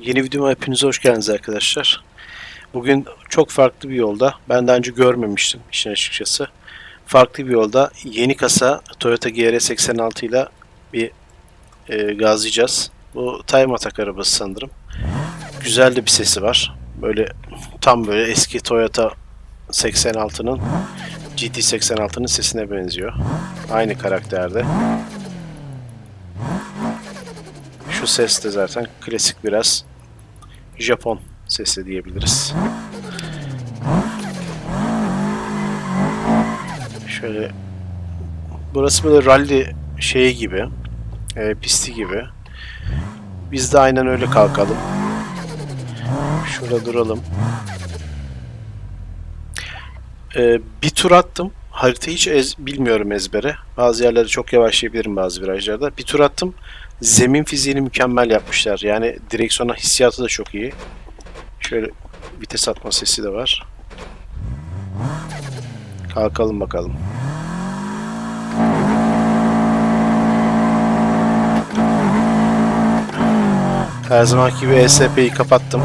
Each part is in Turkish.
Yeni videoma hepinize hoş geldiniz arkadaşlar. Bugün çok farklı bir yolda, ben daha önce görmemiştim işin açıkçası. Farklı bir yolda yeni kasa Toyota GR86 ile bir e, gazlayacağız. Bu time atak arabası sanırım. Güzel de bir sesi var. Böyle tam böyle eski Toyota 86'nın GT86'nın sesine benziyor. Aynı karakterde. Şu ses de zaten klasik biraz Japon sesi diyebiliriz. Şöyle burası böyle rally şeyi gibi e, pisti gibi. Biz de aynen öyle kalkalım. Şurada duralım. E, bir tur attım. Haritayı hiç ez, bilmiyorum ezbere. Bazı yerlerde çok yavaşlayabilirim bazı virajlarda. Bir tur attım. Zemin fiziğini mükemmel yapmışlar. Yani direksiyona hissiyatı da çok iyi. Şöyle vites atma sesi de var. Kalkalım bakalım. Her zamanki gibi ESP'yi kapattım.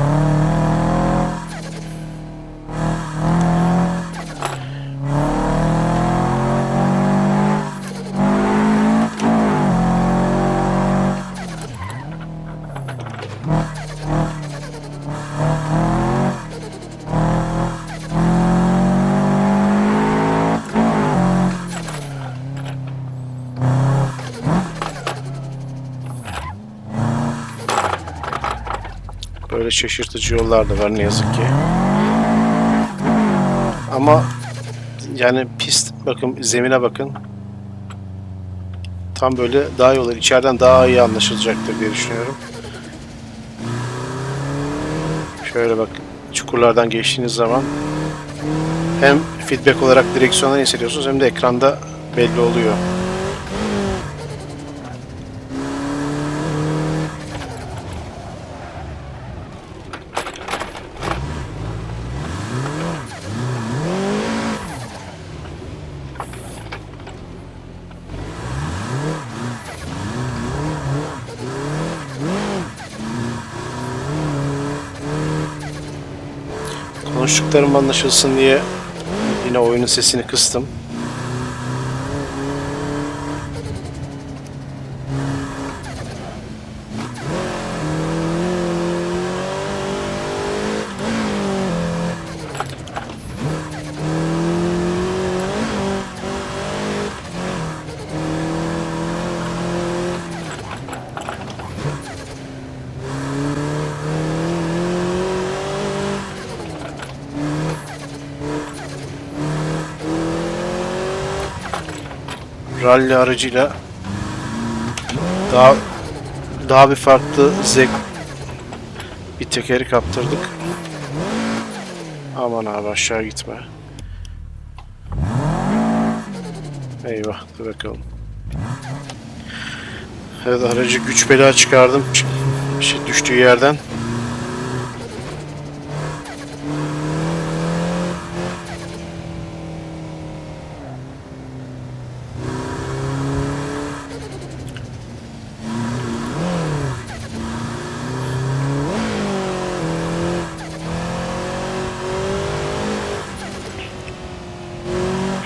Böyle şaşırtıcı yollar da var ne yazık ki. Ama yani pist bakın zemine bakın. Tam böyle daha yollar içeriden daha iyi anlaşılacaktır diye düşünüyorum. Şöyle bak çukurlardan geçtiğiniz zaman hem feedback olarak direksiyondan hissediyorsunuz hem de ekranda belli oluyor. Konuştuklarım anlaşılsın diye yine oyunun sesini kıstım. Rally aracıyla daha daha bir farklı zevk bir tekeri kaptırdık. Aman abi aşağı gitme. Eyvah dur bakalım. Evet aracı güç bela çıkardım. Şey düştüğü yerden.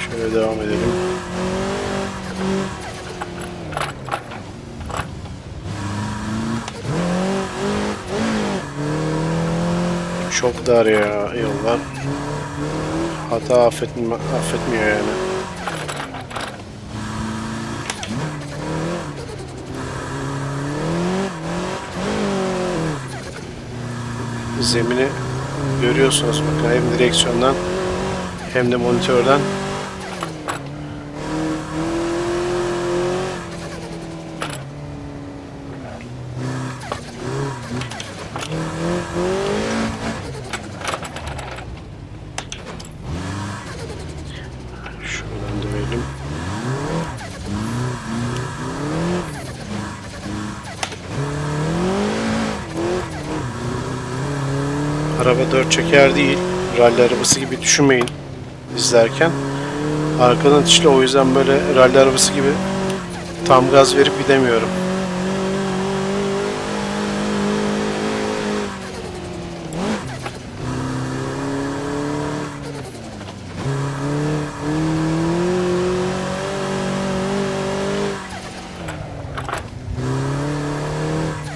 Şöyle devam edelim. Çok dar ya yollar. Hata affetme, affetmiyor yani. Zemini görüyorsunuz bakın hem direksiyondan hem de monitörden dört çeker değil. Rally arabası gibi düşünmeyin izlerken. Arkadan itişli o yüzden böyle rally arabası gibi tam gaz verip gidemiyorum.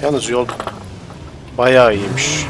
Yalnız yol bayağı iyiymiş.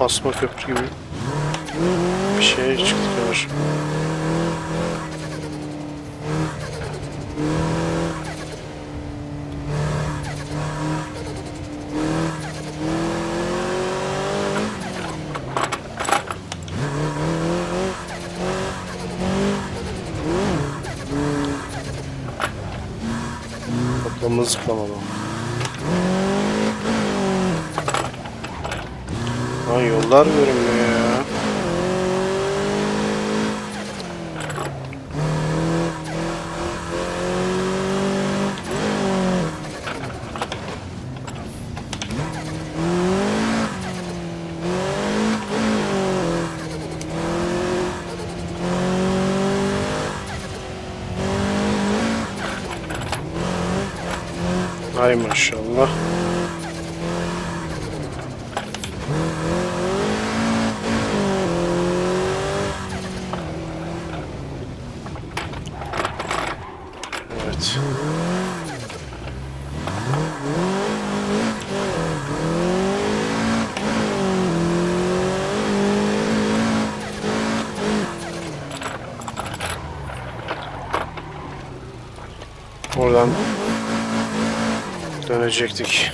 Asma köprü gibi bir şeye çıktık yavaş. Toplamı zıplamalı. Lan yollar görünmüyor ya. Ay maşallah. Evet. Oradan dönecektik.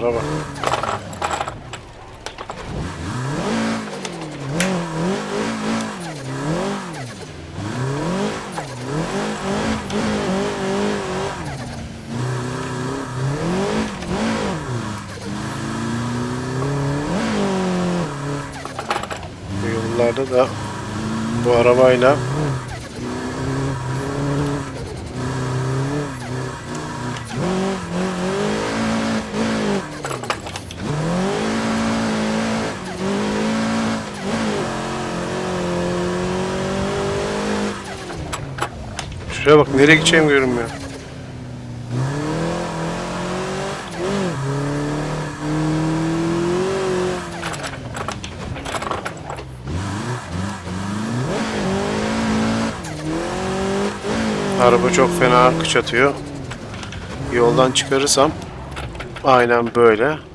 Yollara bak. Bu yollarda da bu arabayla Şuraya bak nereye gideceğim görünmüyor. Araba çok fena kıç atıyor. Yoldan çıkarırsam aynen böyle.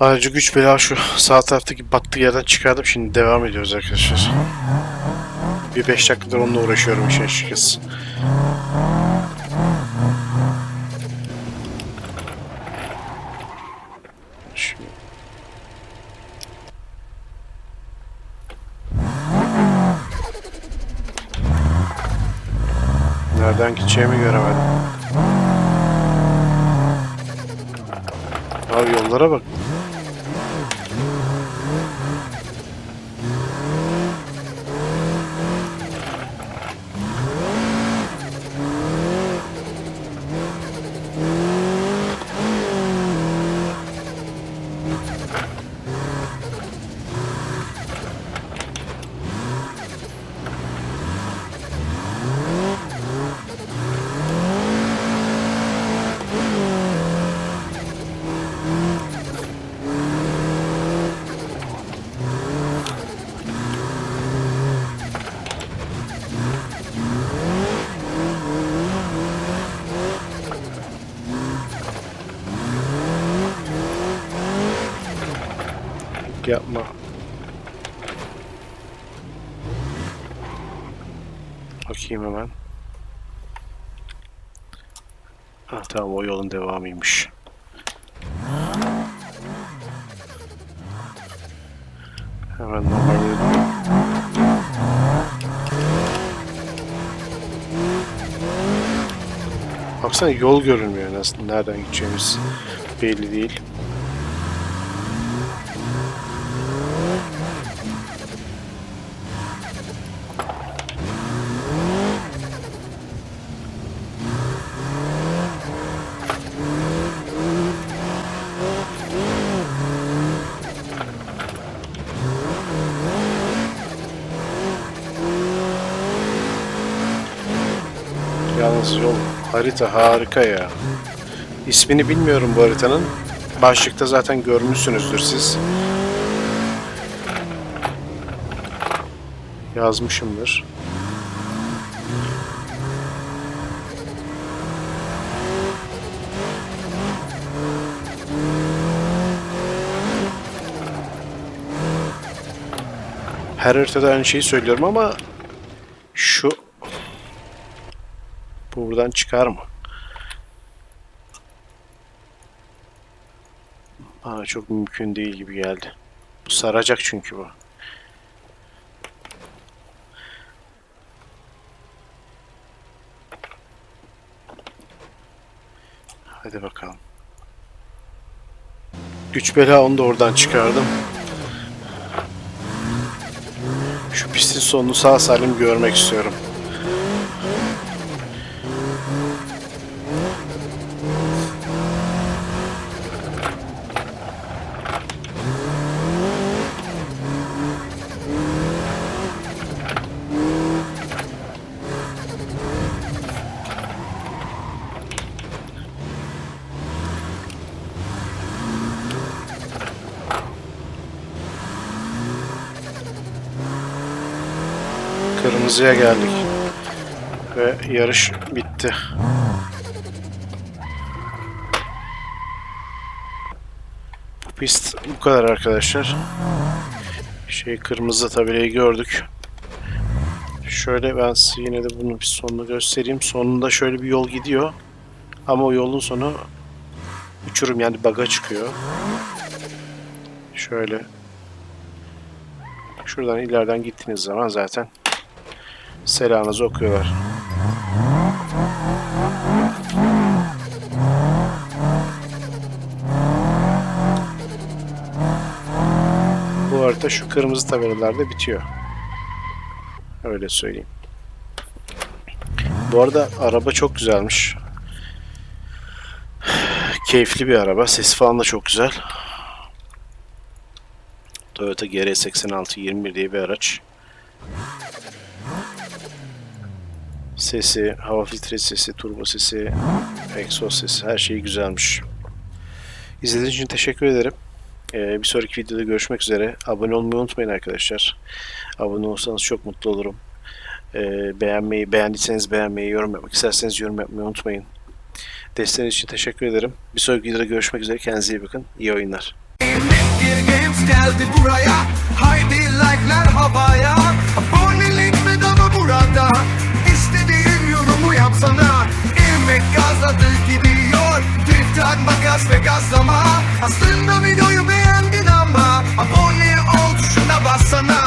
Ayrıca güç bela şu sağ taraftaki battığı yerden çıkardım. Şimdi devam ediyoruz arkadaşlar. Bir 5 dakikadır onunla uğraşıyorum işin açıkçası. Nereden gideceğimi göremedim. Abi yollara bak. Bakayım hemen. Ha, tamam o yolun devamıymış. Hemen normalde Baksana yol görünmüyor nasıl nereden gideceğimiz belli değil. Yalnız yol harita harika ya. İsmini bilmiyorum bu haritanın. Başlıkta zaten görmüşsünüzdür siz. Yazmışımdır. Her haritada aynı şeyi söylüyorum ama şu bu buradan çıkar mı? Bana çok mümkün değil gibi geldi. Bu saracak çünkü bu. Hadi bakalım. Güç bela onu da oradan çıkardım. Şu pistin sonunu sağ salim görmek istiyorum. Kırmızıya geldik. Ve yarış bitti. Bu pist bu kadar arkadaşlar. Şey kırmızı tabelayı gördük. Şöyle ben size yine de bunu bir sonunu göstereyim. Sonunda şöyle bir yol gidiyor. Ama o yolun sonu uçurum yani baga çıkıyor. Şöyle Şuradan ileriden gittiğiniz zaman zaten selamınızı okuyorlar. Bu harita şu kırmızı tabelalarda bitiyor. Öyle söyleyeyim. Bu arada araba çok güzelmiş. Keyifli bir araba. Sesi falan da çok güzel. Toyota GR86 21 diye bir araç. Sesi, hava filtre sesi, turbo sesi, egzoz sesi her şeyi güzelmiş. İzlediğiniz için teşekkür ederim. Ee, bir sonraki videoda görüşmek üzere. Abone olmayı unutmayın arkadaşlar. Abone olursanız çok mutlu olurum. Ee, beğenmeyi, beğendiyseniz beğenmeyi, yorum yapmak isterseniz yorum yapmayı unutmayın. Desteğiniz için teşekkür ederim. Bir sonraki videoda görüşmek üzere. Kendinize iyi bakın. İyi oyunlar. Haydi like'lar havaya Abonelik bedava burada sana İlmek gazladı gidiyor. Driftten makas ve gazlama Aslında videoyu beğendin ama. Abone ol tuşuna bassana.